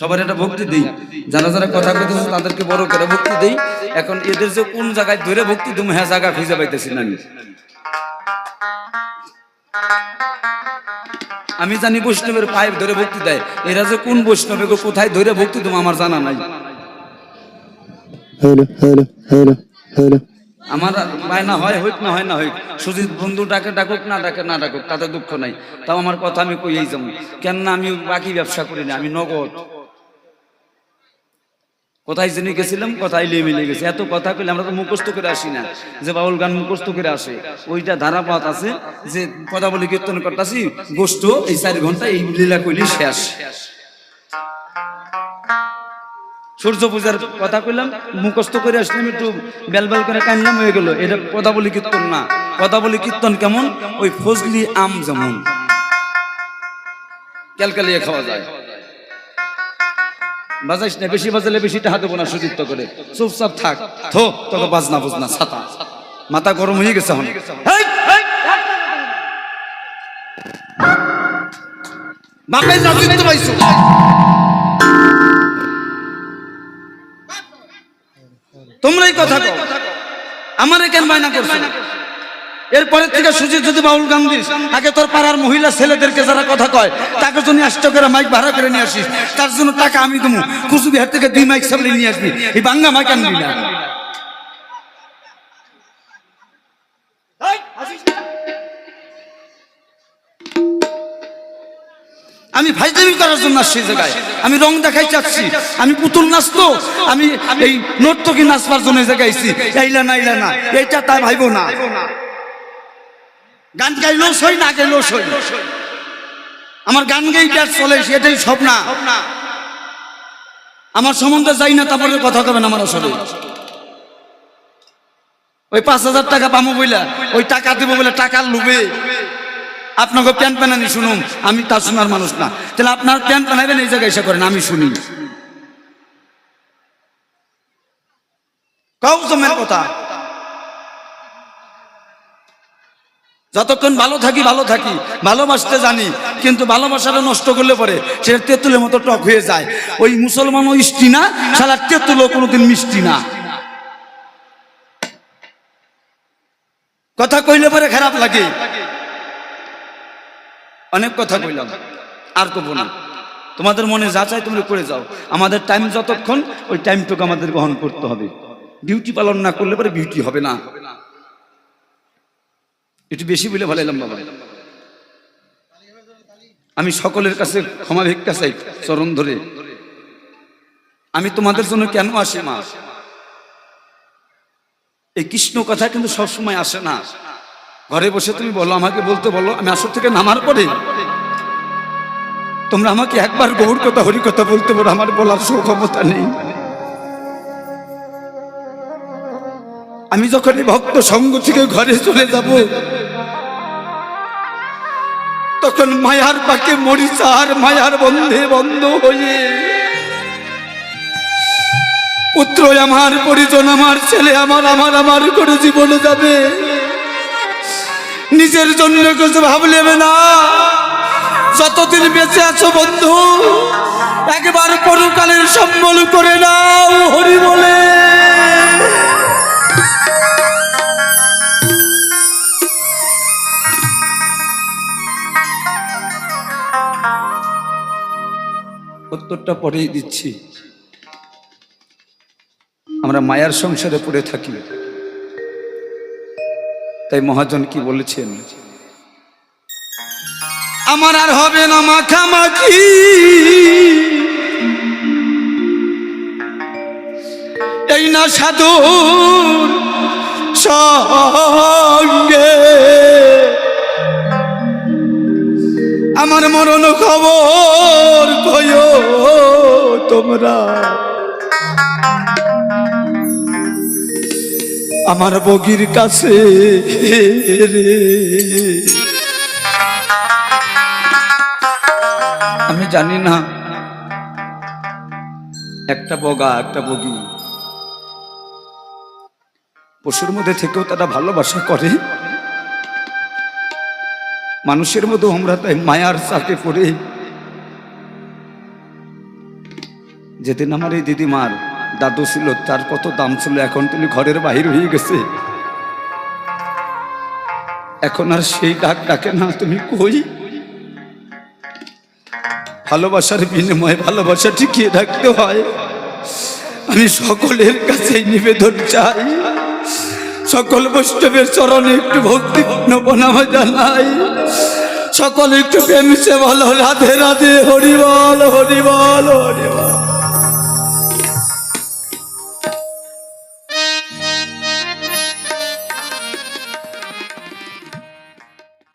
সবার একটা ভক্তি দিই। যারা যারা কথা কইতেছে তাদেরকে বড় করে ভক্তি দেই। এখন এদের যে কোন জায়গায় ধরে ভক্তি তুমি হ্যাঁ জায়গা খুঁজে পাইতেছি না আমি। আমি জানি বৈষ্ণবের পাইপ ধরে ভক্তি দেয়। এরা যে কোন বৈষ্ণবে কোথায় ধরে ভক্তি তুমি আমার জানা নাই। hello, hello, hello, hello. আমার বায়না হয়, হইক না হয় না হইক, সুজিত বন্ধু ডাকে ডাকুক, না ডাকে না ডাকুক, তাতে দুঃখ নাই। তাও আমার কথা আমি কইয়েই যাব। কেন না আমি বাকি ব্যবসা করি না, আমি নগদ। কোথায় জেনে গেছিলাম, কোথায় লিয়ে মিলে গেছে। এত কথা কইলে আমরা তো মুখস্থ করে আসি না। যে বাউল গান মুখস্থ করে আসে। ওইটা ধারাপাত আছে যে কথা বলি, কীর্তন করতেছি, গোষ্ঠ এই চার ঘণ্টা এই লীলা কইলি শেষ। সূর্য পূজার কথা কইলাম, মুখস্থ করে আসলাম একটু বেল বেল করে কানলাম হয়ে গেল। এটা কথা বলি কীর্তন না। কথা বলি কীর্তন কেমন? ওই ফজলি আম যেমন। ক্যালকালিয়ে খাওয়া যায়। বাজাইস না, বেশি বাজালে বেশি টাকা দেবো না সুযুক্ত করে। চুপচাপ থাক। থো, তোকে বাজনা বুঝনা ছাতা। মাথা গরম হয়ে গেছে এখন। বাপের রাজত্ব পাইছো। কথা কও আমারে কেন বায়না করছ? এরপরে থেকে সুজিত যদি বাউল গান দিস আগে তোর পাড়ার মহিলা ছেলেদেরকে যারা কথা কয়, তাকে জন্য আষ্ট করে মাইক ভাড়া করে নিয়ে আসিস, তার জন্য টাকা আমি দেবো। কুচবিহার থেকে দুই মাইক সামনে নিয়ে আসবি। এই বাঙ্গা মাইক আনবি না। আমি ভাইজামি করার জন্য আসছি জায়গায়। আমি রং দেখাই চাচ্ছি। আমি পুতুল নাচতো। আমি এই নর্তকী নাচবার জন্য এই জায়গায় আইছি এইলা না এইলা না। এইটা তাই ভাইবো না। গান গাই গাইলেও সই না গাইলেও সই আমার গান গাই ব্যাস চলে, এটাই সব না আমার সম্বন্ধে যাই না, তারপরে কথা কবেন আমার আসলে। ওই পাঁচ হাজার টাকা পামো বইলা। ওই টাকা দেবো বলে টাকার লুবে আপনাকে প্যান্ট প্যানানি শুনুন, আমি তার শোনার মানুষ না। তাহলে আপনার প্যান্ট প্যানাবেন এই জায়গায় এসে করেন, আমি শুনি। কাউ কথা। যতক্ষণ ভালো থাকি ভালো থাকি, ভালোবাসতে জানি, কিন্তু ভালোবাসাটা নষ্ট করলে পরে সেটা তেঁতুলের মতো টক হয়ে যায়। ওই মুসলমানও ইষ্টি না সারা তেঁতুলও কোনোদিন মিষ্টি না। কথা কইলে পরে খারাপ লাগে। অনেক কথা কইলাম। আর কবো না। তোমাদের মনে যা চাই তোমরা করে যাও। আমাদের টাইম যতক্ষণ ওই টাইমটুকু আমাদের গ্রহণ করতে হবে। ডিউটি পালন না করলে পরে বিউটি হবে না। একটু বেশি বলে ভালো এলাম বাবা। আমি সকলের কাছে ক্ষমা ভিক্ষা চাই চরণ ধরে। আমি তোমাদের জন্য কেন আসি মা? এই কৃষ্ণ কথা কিন্তু সবসময় আসে না। ঘরে বসে তুমি বলো, আমাকে বলতে বলো, আমি আসর থেকে নামার পরে তোমরা আমাকে একবার গৌর কথা, হরি কথা বলতে পারো আমার বলার সক্ষমতা নেই। আমি যখন ভক্ত সঙ্গ থেকে ঘরে চলে যাব, তখন মায়ার পাকে মরিচার মায়ার বন্ধে বন্ধ হয়ে পুত্র আমার, পরিজন আমার, ছেলে আমার আমার আমার করে জীবনে যাবে। নিজের জন্য কিছু ভাবলে না। যতদিন বেঁচে আছো বন্ধু, একবার পরকালের সম্বল করে নাও, হরি বলে। উত্তরটা পরেই দিচ্ছি। আমরা মায়ার সংসারে পড়ে থাকি। তাই মহাজন কি বলেছেন? আমার আর হবে না মাখামাখি। এই না সাধুর সঙ্গে। আমার মরণ খবর কয়ো তোমরা। আমার বগির কাছে আমি জানি না, একটা বগা, একটা বগি। পশুর মধ্যে থেকেও তারা ভালোবাসা করে। মানুষের মতো আমরা তাই মায়ার চাকে পড়ে। যেদিন আমার এই দিদিমার দাদু ছিল, তার কত দাম ছিল, এখন তিনি ঘরের বাহির হয়ে গেছে। এখন আর সেই ডাক ডাকে না, তুমি কই? ভালোবাসার বিনিময়ে ভালোবাসা টিকিয়ে রাখতে হয়। আমি সকলের কাছে নিবেদন চাই। সকল বৈষ্ণবের চরণে একটু ভক্তিপূর্ণ প্রণাম জানাই। সকলে একটু প্রেম সে বলো, রাধে রাধে হরিবল হরিবল হরিবল